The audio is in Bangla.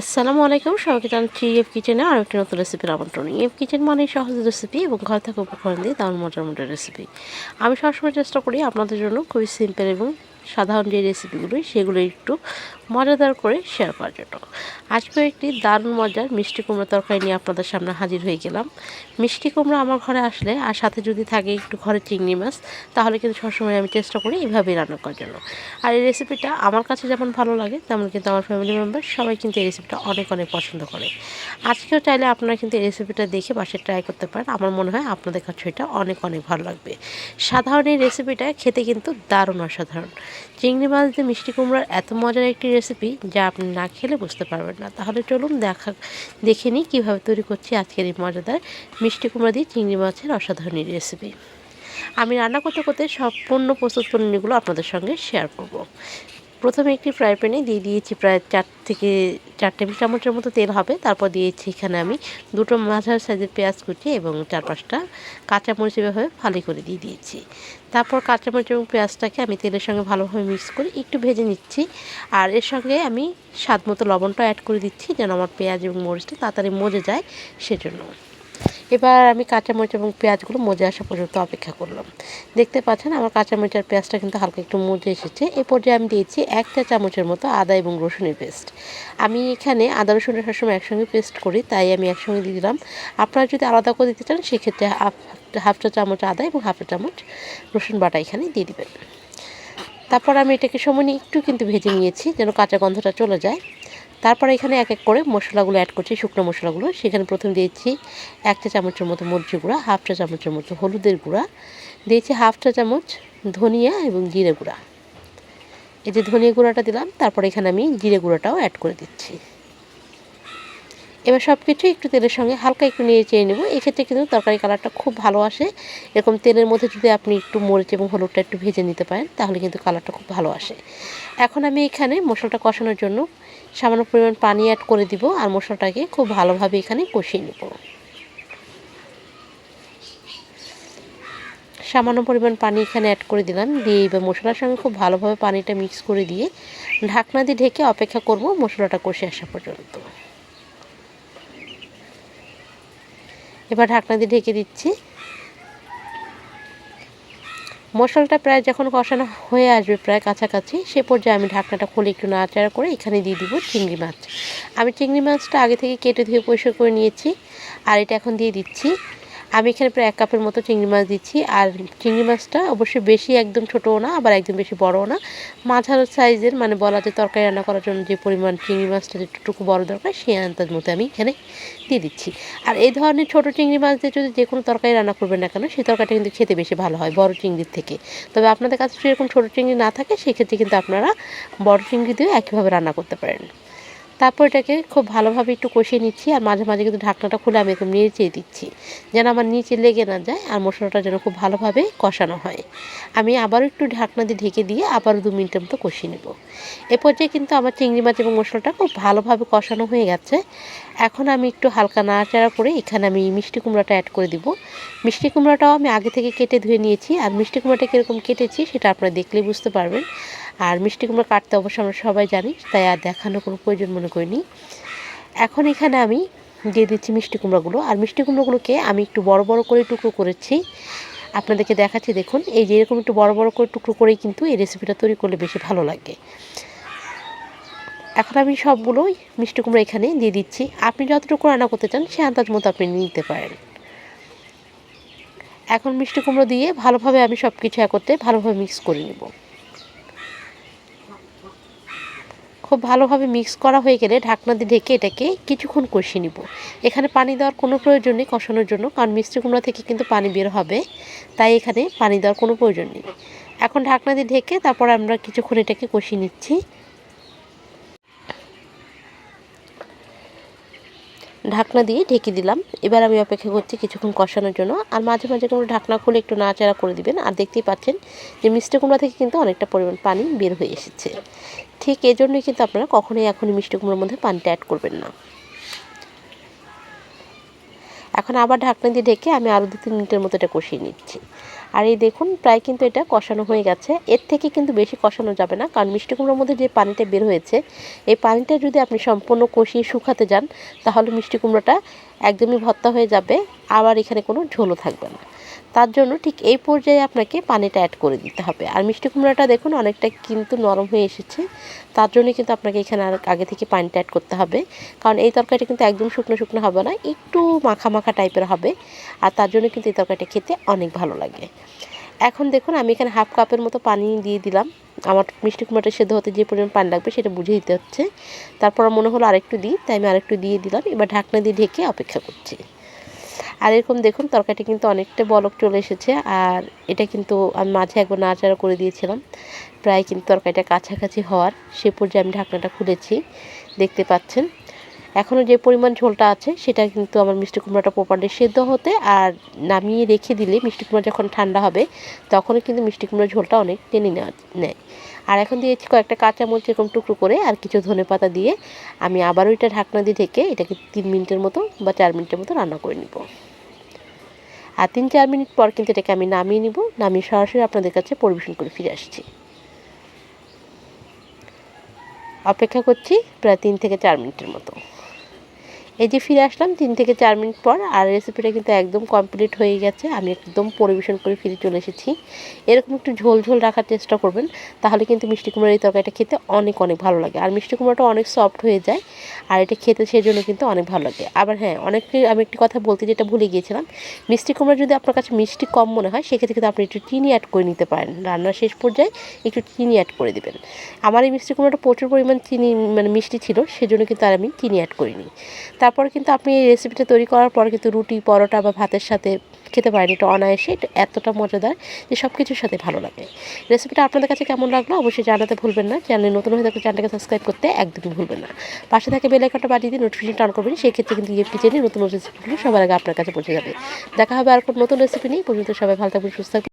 আসসালামু আলাইকুম, সবাইকে জানাচ্ছি এফ কিচেনে আর একটি নতুন রেসিপির আমন্ত্রণ। এফ কিচেন মানে সহজ রেসিপি এবং ঘর থেকে উপকরণ দিয়ে দারুণ মজার মজার রেসিপি আমি সবসময় চেষ্টা করি আপনাদের জন্য খুবই সিম্পল এবং সাধারণ যে রেসিপিগুলো সেগুলো একটু মজাদার করে শেয়ার করার জন্য। আজকে একটি দারুণ মজার মিষ্টি কুমড়ো তরকারি নিয়ে আপনাদের সামনে হাজির হয়ে গেলাম। মিষ্টি কুমড়ো আমার ঘরে আসলে, আর সাথে যদি থাকে একটু ঘরে চিংড়ি মাছ, তাহলে কিন্তু সবসময় আমি চেষ্টা করি এইভাবেই রান্না করার জন্য। আর এই রেসিপিটা আমার কাছে যেমন ভালো লাগে, তেমন কিন্তু আমার ফ্যামিলি মেম্বার সবাই কিন্তু এই রেসিপিটা অনেক অনেক পছন্দ করে। আজকেও চাইলে আপনারা কিন্তু এই রেসিপিটা দেখে বাসায় ট্রাই করতে পারেন। আমার মনে হয় আপনাদের কাছে এটা অনেক অনেক ভালো লাগবে। সাধারণ এই রেসিপিটা খেতে কিন্তু দারুণ অসাধারণ। চিংড়ি মাছ দিয়ে মিষ্টি কুমড়ার এত মজার একটি রেসিপি যা আপনি না খেলে বুঝতে পারবেন না। তাহলে চলুন দেখা, দেখে নিই কীভাবে তৈরি করছি আজকের এই মজাদার মিষ্টি কুমড়া দিয়ে চিংড়ি মাছের অসাধারণ রেসিপি আমি রান্না করতে করতে সম্পূর্ণ প্রস্তুত পণ্যগুলো আপনাদের সঙ্গে শেয়ার করব। প্রথমে একটি ফ্রাই প্যানে দিয়ে দিয়েছি প্রায় চার থেকে চার টেবিল চামচের মতো তেল হবে। তারপর দিয়েছি এখানে আমি দুটো মাঝার সাইজের পেঁয়াজ কুচি এবং চার পাঁচটা কাঁচামরিচ এভাবে ফালি করে দিয়ে দিয়েছি। তারপর কাঁচামরিচ এবং পেঁয়াজটাকে আমি তেলের সঙ্গে ভালোভাবে মিক্স করে একটু ভেজে নিচ্ছি। আর এর সঙ্গে আমি স্বাদ মতো লবণটা অ্যাড করে দিচ্ছি যেন আমার পেঁয়াজ এবং মরিচটা তাড়াতাড়ি মজে যায় সেজন্য। এবার আমি কাঁচামরিচ এবং পেঁয়াজগুলো মজে আসা পর্যন্ত অপেক্ষা করলাম। দেখতে পাচ্ছেন আমার কাঁচামরিচ আর পেঁয়াজটা কিন্তু হালকা একটু মজে এসেছে। এ পর্যায়ে আমি দিয়েছি এক চা চামচের মতো আদা এবং রসুনের পেস্ট। আমি এখানে আদা রসুনের সবসময় একসঙ্গে পেস্ট করি, তাই আমি একসঙ্গে দিয়ে দিলাম। আপনারা যদি আলাদা করে দিতে চান, সেক্ষেত্রে হাফ চা চামচ আদা এবং হাফ চামচ রসুন বাটা এখানে দিয়ে দেবেন। তারপর আমি এটাকে সময় একটু কিন্তু ভেজে নিয়েছি, যেন কাঁচা গন্ধটা চলে যায়। তারপরে এখানে এক এক করে মশলাগুলো অ্যাড করছি, শুকনো মশলাগুলো। সেখানে প্রথম দিয়েছি এক চা চামচের মতো মরিচের গুঁড়া হাফ চা চামচের মতো হলুদের গুঁড়া। দিয়েছি হাফ চা চামচ ধনিয়া এবং জিরে গুঁড়া। এই যে ধনিয়া গুঁড়াটা দিলাম, তারপরে এখানে আমি জিরে গুঁড়াটাও অ্যাড করে দিচ্ছি। এবার সব কিছু একটু তেলের সঙ্গে হালকা একটু নিয়ে চেয়ে নেব। এক্ষেত্রে কিন্তু তরকারি কালারটা খুব ভালো আসে। এরকম তেলের মধ্যে যদি আপনি একটু মরিচ এবং হলুদটা একটু ভেজে নিতে পারেন, তাহলে কিন্তু কালারটা খুব ভালো আসে। এখন আমি এখানে মশলাটা কষানোর জন্য সামান্য পরিমাণ পানি অ্যাড করে দিব আর মশলাটাকে খুব ভালোভাবে এখানে কষিয়ে নেব। সামান্য পরিমাণ পানি এখানে অ্যাড করে দিলাম। দিয়ে এবার মশলার সঙ্গে খুব ভালোভাবে পানিটা মিক্স করে দিয়ে ঢাকনা দিয়ে ঢেকে অপেক্ষা করব মশলাটা কষে আসা পর্যন্ত। এবার ঢাকনা দিয়ে ঢেকে দিচ্ছি। মশলাটা প্রায় যখন কষানো হয়ে আসবে প্রায় কাছাকাছি, সে পর্যায়ে আমি ঢাকনাটা খুলে একটু নাড়াচাড়া করে এখানে দিয়ে দিব চিংড়ি মাছ। আমি চিংড়ি মাছটা আগে থেকে কেটে ধুয়ে পরিষ্কার করে নিয়েছি, আর এটা এখন দিয়ে দিচ্ছি। আমি এখানে প্রায় এক কাপের মতো চিংড়ি মাছ দিচ্ছি। আর চিংড়ি মাছটা অবশ্যই বেশি একদম ছোটও না, আবার একদম বেশি বড়ও না। মাঝারো সাইজের মানে বলা যে তরকারি রান্না করার জন্য যে পরিমাণ চিংড়ি মাছটা যেটুকু বড় দরকার সেই আন্দাজ মতো আমি এখানে দিয়ে দিচ্ছি। আর এই ধরনের ছোটো চিংড়ি মাছ দিয়ে যদি যে কোনো তরকারি রান্না করবেন না কেন সেই তরকারিটা কিন্তু খেতে বেশি ভালো হয় বড় চিংড়ির থেকে। তবে আপনাদের কাছে যদি এরকম ছোটো চিংড়ি না থাকে, সেক্ষেত্রে কিন্তু আপনারা বড় চিংড়ি দিয়েও একইভাবে রান্না করতে পারেন। তারপর এটাকে খুব ভালোভাবে একটু কষিয়ে নিচ্ছি, আর মাঝে মাঝে কিন্তু ঢাকনাটা খুলে আমি একদম চেয়ে দিচ্ছি, যেন আমার নিচে লেগে না যায় আর মশলাটা যেন খুব ভালোভাবে কষানো হয়। আমি আবারও একটু ঢাকনা দিয়ে ঢেকে দিয়ে আবারও দু মিনিটের মতো কষিয়ে নেব। এ পর্যায়ে কিন্তু আমার চিংড়ি মাছ এবং মশলাটা খুব ভালোভাবে কষানো হয়ে গেছে। এখন আমি একটু হালকা নাড়াচাড়া করে এখানে আমি মিষ্টি কুমড়াটা অ্যাড করে দিব। মিষ্টি কুমড়াটাও আমি আগে থেকে কেটে ধুয়ে নিয়েছি, আর মিষ্টি কুমড়াটা কীরকম কেটেছি সেটা আপনারা দেখলেই বুঝতে পারবেন। আর মিষ্টি কুমড়া কাটতে অবশ্য আমরা সবাই জানি, তাই আর দেখানোর কোনো প্রয়োজন মনে করিনি। এখন এখানে আমি দিয়ে দিচ্ছি মিষ্টি কুমড়াগুলো, আর মিষ্টি কুমড়োগুলোকে আমি একটু বড় বড় করে টুকরো করেছি। আপনাদেরকে দেখাচ্ছি, দেখুন, এই যে এরকম একটু বড় বড় করে টুকরো করেই কিন্তু এই রেসিপিটা তৈরি করলে বেশি ভালো লাগে। এখন আমি সবগুলোই মিষ্টি কুমড়ো এখানে দিয়ে দিচ্ছি। আপনি যতটুকু রান্না করতে চান, সে আন্দাজ মতো আপনি নিতে পারেন। এখন মিষ্টি কুমড়ো দিয়ে ভালোভাবে আমি সব কিছু একত্রে ভালোভাবে মিক্স করে নেব। খুব ভালোভাবে মিক্স করা হয়ে গেলে ঢাকনা দিয়ে ঢেকে এটাকে কিছুক্ষণ কষিয়ে নিব। এখানে পানি দেওয়ার কোনো প্রয়োজন নেই কষানোর জন্য, কারণ মিষ্টি কুমড়া থেকে কিন্তু পানি বের হবে, তাই এখানে পানি দেওয়ার কোনো প্রয়োজন নেই। এখন ঢাকনা দিয়ে ঢেকে তারপর আমরা কিছুক্ষণ এটাকে কষিয়ে নিচ্ছি। ঢাকনা দিয়ে ঢেকে দিলাম। এবার আমি অপেক্ষা করছি কিছুক্ষণ কষানোর জন্য। আর মাঝে মাঝে কোনো ঢাকনা খুলে একটু নাড়াচাড়া করে দিবেন। আর দেখতেই পাচ্ছেন যে মিষ্টি কুমড়া থেকে কিন্তু অনেকটা পরিমাণ পানি বের হয়ে এসেছে। ঠিক এই জন্যই কিন্তু আপনারা কখনোই এখনই মিষ্টি কুমড়োর মধ্যে পানিটা অ্যাড করবেন না। এখন আবার ঢাকনা দিয়ে ঢেকে আমি আরও দু তিন মিনিটের মতো এটা কষিয়ে নিচ্ছি। আর এই দেখুন, প্রায় কিন্তু এটা কষানো হয়ে গেছে। এর থেকে কিন্তু বেশি কষানো যাবে না, কারণ মিষ্টি কুমড়োর মধ্যে যে পানিটা বের হয়েছে, এই পানিটা যদি আপনি সম্পূর্ণ কষিয়ে শুকাতে যান, তাহলে মিষ্টি কুমড়োটা একদমই ভর্তা হয়ে যাবে, আবার এখানে কোনো ঝোলও থাকবে না। তার জন্য ঠিক এই পর্যায়ে আপনাকে পানিটা অ্যাড করে দিতে হবে। আর মিষ্টি কুমড়াটা দেখুন অনেকটা কিন্তু নরম হয়ে এসেছে। তার জন্য কিন্তু আপনাকে এখানে আর আগে থেকে পানিটা অ্যাড করতে হবে। কারণ এই তরকারিটা কিন্তু একদম শুকনো শুকনো হবে না, একটু মাখা মাখা টাইপের হবে। আর তার জন্য কিন্তু এই তরকারিটা খেতে অনেক ভালো লাগে। এখন দেখুন, আমি এখানে হাফ কাপের মতো পানি দিয়ে দিলাম। আমার মিষ্টি কুমড়োটা সেদ্ধ হতে যে পরিমাণ পানি লাগবে সেটা বুঝে দিতে হচ্ছে। তারপর মনে হলো আরেকটু দিই, তাই আমি আরেকটু দিয়ে দিলাম। এবার ঢাকনা দিয়ে ঢেকে অপেক্ষা করছি। আর এরকম দেখুন, তরকারিটা কিন্তু অনেকটা বলক চলে এসেছে। আর এটা কিন্তু আমি মাঝে একবার নাড়াচাড়া করে দিয়েছিলাম। প্রায় কিন্তু তরকারিটা কাছাকাছি হওয়ার, সে পর্যায়ে আমি ঢাকনাটা খুলেছি। দেখতে পাচ্ছেন? এখনও যে পরিমাণ ঝোলটা আছে, সেটা কিন্তু আমার মিষ্টি কুমড়োটা প্রপারলি সেদ্ধ হতে আর নামিয়ে রেখে দিলে মিষ্টি কুমড়ো যখন ঠান্ডা হবে, তখনই কিন্তু মিষ্টি কুমড়োর ঝোলটা অনেক টেনে নেওয়া, নেয়। আর এখন দিয়েছি কয়েকটা কাঁচামরিচ এরকম টুকরো করে আর কিছু ধনে পাতা দিয়ে আমি আবারও এটা ঢাকনা দিয়ে ঢেকে এটাকে তিন মিনিটের মতো বা চার মিনিটের মতো রান্না করে নিব। আর তিন চার মিনিট পর কিন্তু এটাকে আমি নামিয়ে নিব, নামিয়ে সরাসরি আপনাদের কাছে পরিবেশন করে ফিরে আসছি। অপেক্ষা করছি প্রায় তিন থেকে চার মিনিটের মতো। এই যে ফিরে আসলাম, তিন থেকে চার মিনিট পর আর রেসিপিটা কিন্তু একদম কমপ্লিট হয়ে গেছে। আমি একদম পরিবেশন করে ফিরে চলে এসেছি। এরকম একটু ঝোল ঝোল রাখার চেষ্টা করবেন, তাহলে কিন্তু মিষ্টি কুমড়োর এই তরকারিটা খেতে অনেক অনেক ভালো লাগে। আর মিষ্টি কুমড়োটা অনেক সফট হয়ে যায়, আর এটা খেতে সেই জন্য কিন্তু অনেক ভালো লাগে। আবার হ্যাঁ অনেকে আমি একটি কথা বলতে যেটা ভুলে গিয়েছিলাম, মিষ্টি কুমড়া যদি আপনার কাছে মিষ্টি কম মনে হয়, সেক্ষেত্রে কিন্তু আপনি একটু চিনি অ্যাড করে নিতে পারেন। রান্নার শেষ পর্যায়ে একটু চিনি অ্যাড করে দেবেন। আমার এই মিষ্টি কুমড়াটা প্রচুর পরিমাণ চিনি মানে মিষ্টি ছিল, সেজন্য কিন্তু আর আমি চিনি অ্যাড করিনি। তারপর কিন্তু আপনি এই রেসিপিটা তৈরি করার পর কিন্তু রুটি, পরোটা বা ভাতের সাথে খেতে পারেন। এটা অনায়াসে, এটা এতটা মজাদার যে সব কিছুর সাথে ভালো লাগে। রেসিপিটা আপনাদের কাছে কেমন লাগল অবশ্যই জানাতে ভুলবেন না। চ্যানেলে নতুন হয়ে থাকলে চ্যানেলটাকে সাবস্ক্রাইব করতে একদমই ভুলবেন না। পাশে থেকে বেল আইকনটা বাজিয়ে দিয়ে নোটিফিকেশন অন করবেন সেই ক্ষেত্রে কিন্তু ইয়ে কিচেনে নতুন রেসিপিগুলো সবার আগে আপনার কাছে পৌঁছে যাবে। দেখা হবে আর কোনো নতুন রেসিপি নেই পর্যন্ত সবাই ভালো থাকবেন, সুস্থ থাকবেন।